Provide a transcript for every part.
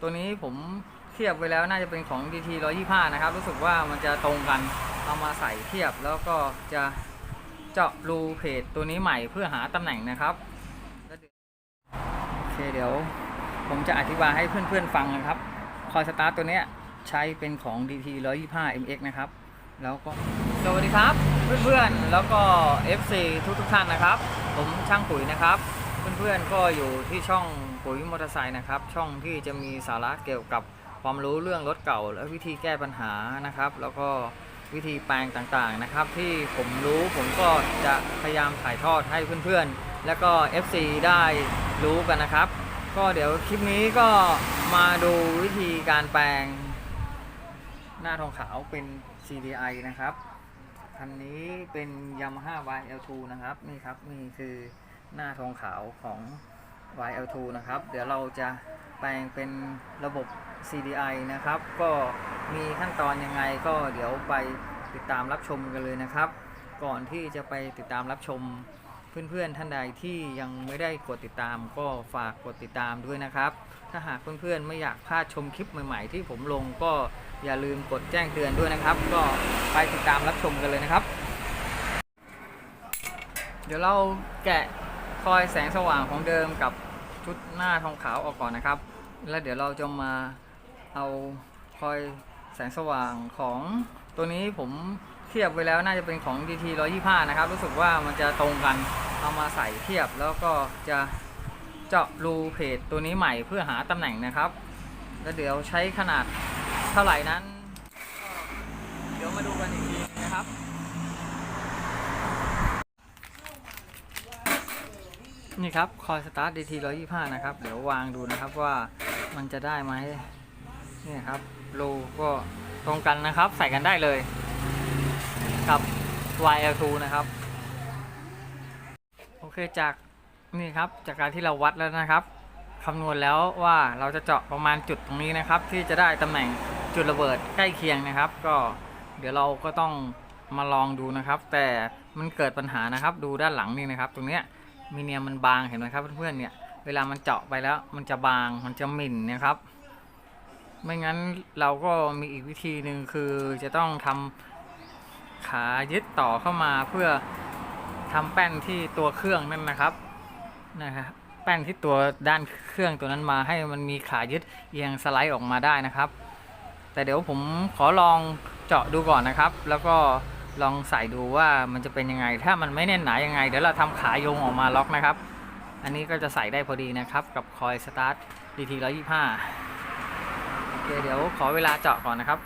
ตัวนี้ผมเทียบไว้แล้วน่าจะเป็นของ DT 125 นะครับ รู้สึกว่ามันจะตรงกันเอามาใส่เทียบแล้วก็จะเจาะรูเพจตัวนี้ใหม่เพื่อหาตำแหน่งนะครับโอเคเดี๋ยวผมจะอธิบายให้เพื่อนๆฟังนะครับคอยสตาร์ทตัวเนี้ยใช้เป็นของ DT 125 MX นะครับ แล้วก็สวัสดีครับ เพื่อนๆแล้วก็ FC ทุกทุกๆท่านนะครับ ผมช่างปุ๋ยนะครับ เพื่อนๆก็อยู่ที่ช่อง ปุ๋ยมอเตอร์ไซค์นะครับ ช่องที่จะมีสาระเกี่ยวกับความรู้เรื่องรถเก่า และวิธีแก้ปัญหานะครับ แล้วก็วิธีแปลงต่างๆนะครับ ที่ผมรู้ผมก็จะพยายามถ่ายทอดให้เพื่อนๆ แล้วก็ FC ได้รู้กันนะครับ ก็เดี๋ยวคลิปนี้ก็มาดูวิธีการแปลง หน้าทองขาวเป็น CDI นะครับคันนี้เป็น Yamaha YL2 นะครับ นี่ครับ นี่คือหน้าทองขาวของ YL2 นะครับ เดี๋ยวเราจะแปลงเป็นระบบ CDI นะครับ ก็มีขั้นตอนยังไงก็เดี๋ยวไปติดตามรับชมกันเลยนะครับ ก่อนที่จะไปติดตามรับชมเพื่อนๆท่านใดที่ยังไม่ได้กดติดตาม ก็ฝากกดติดตามด้วยนะครับ ถ้าหากเพื่อนๆไม่อยากพลาดชมคลิปใหม่ๆ ที่ผมลงก็อย่าลืมกดแจ้งเตือนด้วยนะครับ ก็ไปติดตามรับชมกันเลยนะครับ เดี๋ยวเราแกะ คอยแสงสว่างของเดิมกับชุดหน้าทองขาวออกก่อนนะครับ แล้วเดี๋ยวเราจะมาเอาคอยแสงสว่างของตัวนี้ผมเทียบไว้แล้วน่าจะเป็นของ DT 125 นะครับ รู้สึกว่ามันจะตรงกันเอามาใส่เทียบแล้วก็จะเจาะรูเพจตัวนี้ใหม่เพื่อหาตำแหน่งนะครับ แล้วเดี๋ยวใช้ขนาดเท่าไหร่นั้น เดี๋ยวมาดูกันอีกทีนะครับ นี่ครับคอยสตาร์ท DT 125นะครับ เดี๋ยววางดูนะครับว่ามันจะได้ไหมนี่ครับรูก็ตรงกันนะครับ ใส่กันได้เลย กับ YL2 นะครับ โอเคจากนี่ครับจากการที่เราวัดแล้วนะครับคำนวณแล้วว่าเราจะเจาะประมาณจุดตรงนี้นะครับ ที่จะได้ตำแหน่งจุดระเบิดใกล้เคียงนะครับ ก็เดี๋ยวเราก็ต้องมาลองดูนะครับ แต่มันเกิดปัญหานะครับ ดูด้านหลังนี่นะครับ ตรงเนี้ย มีเนียมมันบางเห็นไหมครับเพื่อนๆเนี่ยเวลามันเจาะไปแล้วมันจะบางมันจะหมิ่นนะครับ ไม่งั้นเราก็มีอีกวิธีหนึ่งคือจะต้องทำขายึดต่อเข้ามาเพื่อทำแป้นที่ตัวเครื่องนั่นนะครับนะครับแป้นที่ตัวด้านเครื่องตัวนั้นมาให้มันมีขายึดเอียงสไลด์ออกมาได้นะครับ แต่เดี๋ยวผมขอลองเจาะดูก่อนนะครับ แล้วก็ ลองใส่ดูว่ามันจะเป็นยังไง ถ้ามันไม่แน่นหนายังไง เดี๋ยวเราทำขายงออกมาล็อกนะครับ อันนี้ก็จะใส่ได้พอดีนะครับ กับคอยสตาร์ท DT 125โอเคเดี๋ยวขอเวลาเจาะก่อนนะครับ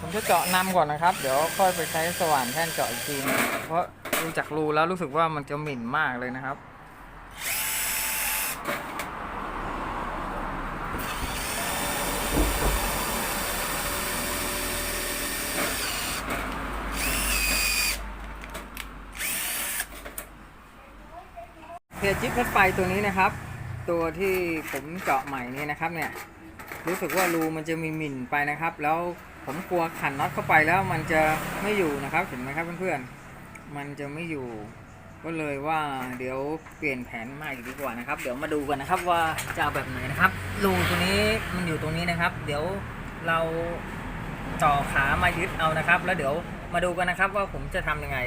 ผมจะเจาะนำก่อนนะครับ เดี๋ยวค่อยไปใช้สว่านแท่นเจาะอีกทีนึงเพราะดูจากรูแล้วรู้สึกว่ามันจะหมิ่นมากเลยนะครับ จิ๊บรถไฟตัวนี้นะครับ ตัวที่ผมเจาะใหม่นี้นะครับเนี่ยรู้สึกว่ารูมันจะมีหมิ่นไปนะครับ แล้วผมกลัวขันน็อตเข้าไปแล้วมันจะไม่อยู่นะครับเห็นไหมครับเพื่อนๆมันจะไม่อยู่ ก็เลยว่าเดี๋ยวเปลี่ยนแผนใหม่ดีกว่านะครับ เดี๋ยวมาดูกันนะครับว่าจะแบบไหนนะครับรูตัวนี้มันอยู่ตรงนี้นะครับ เดี๋ยวเราต่อขามายึดเอานะครับ แล้วเดี๋ยวมาดูกันนะครับว่าผมจะทำยังไง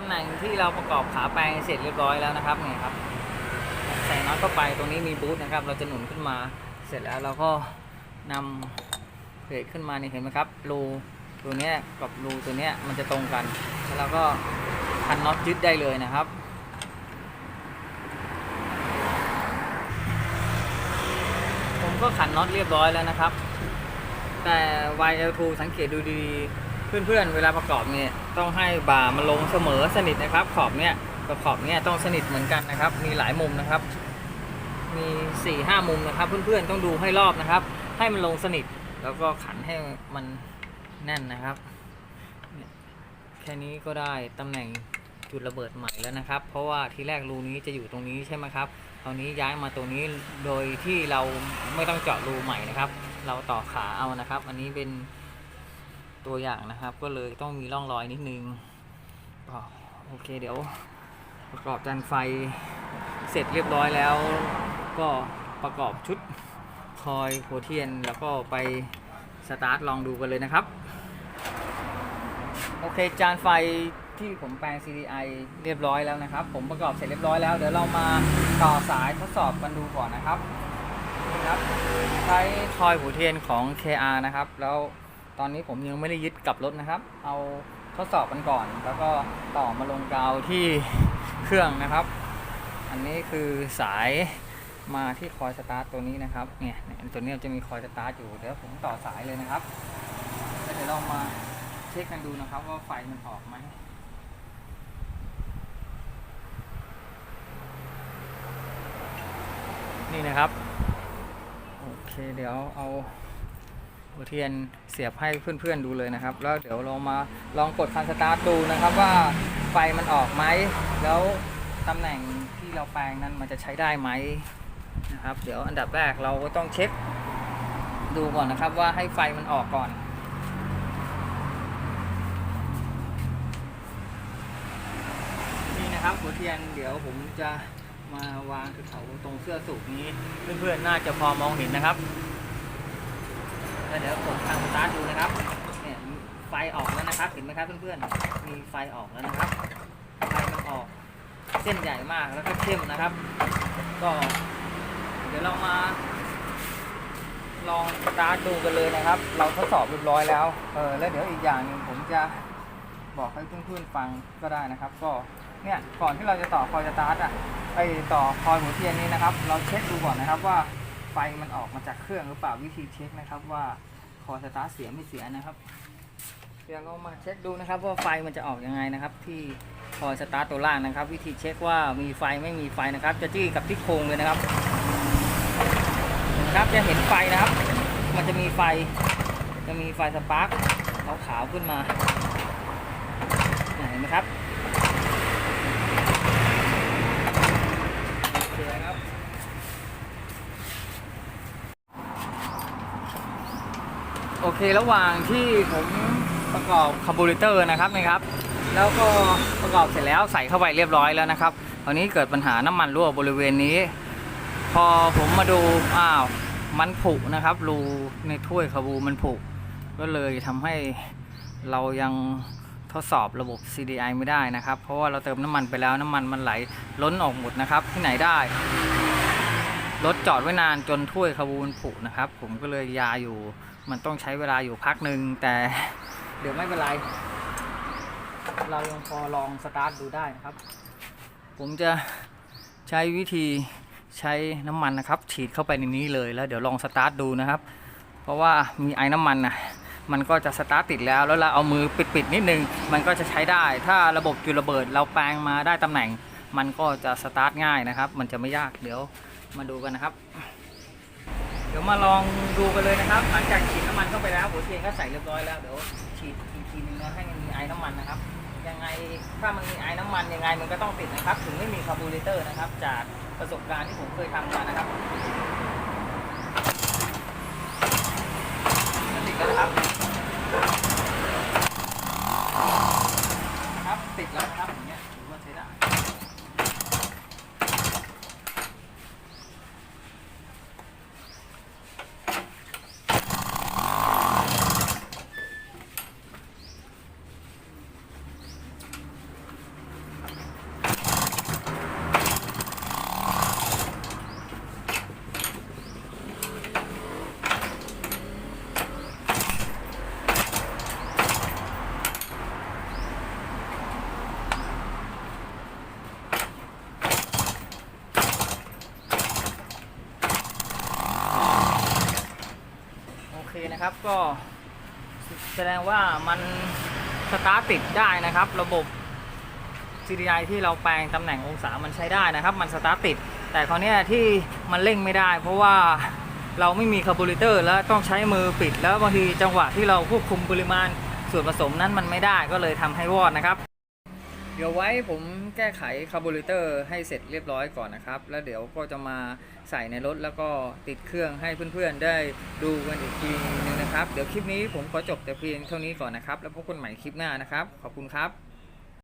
ำแหน่งที่เราประกอบขาแปลงเสร็จเรียบร้อยแล้วนะครับนี่ครับ ใส่น็อตเข้าไปตรงนี้มีบูทนะครับ เราจะหนุนขึ้นมาเสร็จแล้วเราก็นำเพลทขึ้นมานี่เห็นไหมครับรูตัวนี้กับรูตัวนี้มันจะตรงกัน แล้วเราก็พันน็อตยึดได้เลยนะครับผมก็ขันน็อตเรียบร้อยแล้วนะครับ แต่ YL2 สังเกตดูดีๆ เพื่อนๆเวลาประกอบเนี่ยต้องให้บ่ามันลงเสมอสนิทนะครับ ขอบเนี่ยกับขอบเนี่ยต้องสนิทเหมือนกันนะครับ มีหลายมุมนะครับ มี4ี่ห้ามุมนะครับ เพื่อนๆต้องดูให้รอบนะครับ ให้มันลงสนิทแล้วก็ขันให้มันแน่นนะครับ แค่นี้ก็ได้ตำแหน่งจุดระเบิดใหม่แล้วนะครับ เพราะว่าที่แรกรูนี้จะอยู่ตรงนี้ใช่ไหมครับตอนนี้ย้ายมาตรงนี้โดยที่เราไม่ต้องเจาะรูใหม่นะครับ เราต่อขาเอานะครับ อันนี้เป็น ตัวอย่างนะครับ ก็เลยต้องมีร่องรอยนิดนึงก็โอเคเดี๋ยวประกอบจานไฟเสร็จเรียบร้อยแล้ว ก็ประกอบชุดคอยโพเทียน แล้วก็ไปสตาร์ทลองดูกันเลยนะครับ โอเคจานไฟที่ผมแปลง CDI เรียบร้อยแล้วนะครับ ผมประกอบเสร็จเรียบร้อยแล้ว เดี๋ยวเรามาต่อสายทดสอบกันดูก่อนนะครับนะครับใช้คอยหูเทียนของ KR นะครับ แล้ว ตอนนี้ผมยังไม่ได้ยึดกลับรถนะครับ เอาทดสอบกันก่อน แล้วก็ต่อมาลงกาวที่เครื่องนะครับ อันนี้คือสายมาที่คอยสตาร์ทตัวนี้นะครับเนี่ยตัวนี้จะมีคอยสตาร์ทอยู่เดี๋ยวผมต่อสายเลยนะครับแล้วเดี๋ยวเรามาเช็คกันดูนะครับว่าไฟมันออกไหมนี่นะครับ โอเคเดี๋ยวเอา หัวเทียนเสียบให้เพื่อนๆดูเลยนะครับ แล้วเดี๋ยวเรามาลองกดคันสตาร์ทดูนะครับว่าไฟมันออกไหมแล้วตำแหน่งที่เราแปลงนั้นมันจะใช้ได้ไหมนะครับ เดี๋ยวอันดับแรกเราก็ต้องเช็คดูก่อนนะครับว่าให้ไฟมันออกก่อนนี่นะครับหัวเทียนเดี๋ยวผมจะมาวางแถวตรงเสื้อสูบนี้ เพื่อนๆน่าจะพอมองเห็นนะครับ แล้วเดี๋ยวผมทางสตาร์ทดูนะครับเนี่ยไฟออกแล้วนะครับ เห็นไหมครับเพื่อนๆ มีไฟออกแล้วนะครับ ไฟมันออก เส้นใหญ่มากแล้วก็เข้มนะครับ ก็เดี๋ยวเรามา ลองสตาร์ทดูกันเลยนะครับ เราทดสอบเรียบร้อยแล้ว เออแล้วเดี๋ยวอีกอย่างหนึ่งผมจะบอกให้เพื่อนๆฟังก็ได้นะครับ ก็เนี่ยก่อนที่เราจะต่อคอยสตาร์ทอะไอต่อคอยหัวเทียนนี้นะครับ เราเช็คดูก่อนนะครับว่า ไฟมันออกมาจากเครื่องหรือเปล่าวิธีเช็คนะครับว่าคอสตาร์เสียไม่เสียนะครับเดี๋ยวเรามาเช็คดูนะครับว่าไฟมันจะออกยังไงนะครับ ที่คอสตาร์ตัวล่างนะครับ วิธีเช็คว่ามีไฟไม่มีไฟนะครับ จะจี้กับที่โครงเลยนะครับนะครับจะเห็นไฟนะครับ มันจะมีไฟจะมีไฟสปาร์คขาวๆขึ้นมาเห็นไหมครับโอเคครับ โอเคระหว่างที่ผมประกอบคาร์บูเรเตอร์นะครับนี่ครับ แล้วก็ประกอบเสร็จแล้วใส่เข้าไปเรียบร้อยแล้วนะครับตอนนี้เกิดปัญหาน้ำมันรั่วบริเวณนี้ พอผมมาดูอ้าวมันผุนะครับรูในถ้วยคาบูมันผุก็เลยทำให้เรายังทดสอบระบบ CDI ไม่ได้นะครับ เพราะว่าเราเติมน้ำมันไปแล้วน้ำมันมันไหลล้นออกหมดนะครับที่ไหนได้รถจอดไว้นานจนถ้วยคาบูมันผุนะครับ ผมก็เลยยาอยู่ มันต้องใช้เวลาอยู่พักหนึ่งแต่เดี๋ยวไม่เป็นไร เรายังพอลองสตาร์ทดูได้นะครับ ผมจะใช้วิธีใช้น้ำมันนะครับ ฉีดเข้าไปในนี้เลยแล้วเดี๋ยวลองสตาร์ทดูนะครับ เพราะว่ามีไอ้น้ำมันนะมันก็จะสตาร์ทติดแล้วแล้วเราเอามือปิดๆนิดนึง มันก็จะใช้ได้ ถ้าระบบจุดระเบิดเราแปลงมาได้ตำแหน่ง มันก็จะสตาร์ทง่ายนะครับ มันจะไม่ยากเดี๋ยวมาดูกันนะครับ เดี๋ยวมาลองดูกันเลยนะครับ หลังจากฉีดน้ำมันเข้าไปแล้วหัวเทียนก็ใส่เรียบร้อยแล้วเดี๋ยวฉีดอีกทีนึงนะให้มันมีไอ้น้ำมันนะครับ ยังไงถ้ามันมีไอ้น้ำมันยังไงมันก็ต้องติดนะครับ ถึงไม่มีคาร์บูเรเตอร์นะครับ จากประสบการณ์ที่ผมเคยทำมานะครับติดแล้วนะครับครับติดแล้วนะครับอย่างเงี้ยถือว่าใช้ได้ โนะครับก็แสดงว่ามันสตาร์ทติดได้นะครับ ระบบ CDI ที่เราแปลงตำแหน่งองศามันใช้ได้นะครับ มันสตาร์ทติด แต่คราวนี้ที่มันเร่งไม่ได้ เพราะว่าเราไม่มีคาร์บูเรเตอร์ แล้วต้องใช้มือปิด แล้วบางทีจังหวะที่เราควบคุมปริมาณส่วนผสมนั้นมันไม่ได้ก็เลยทำให้วอดนะครับ ดี๋ยวไว้ผมแก้ไขคาร์บูเรเตอร์ให้เสร็จเรียบร้อยก่อนนะครับ แล้วเดี๋ยวก็จะมาใส่ในรถแล้วก็ติดเครื่องให้เพื่อนๆได้ดูกันอีกทีนึงนะครับ เดี๋ยวคลิปนี้ผมขอจบแต่เพียงเท่านี้ก่อนนะครับ แล้วพบกันใหม่คลิปหน้านะครับ ขอบคุณครับ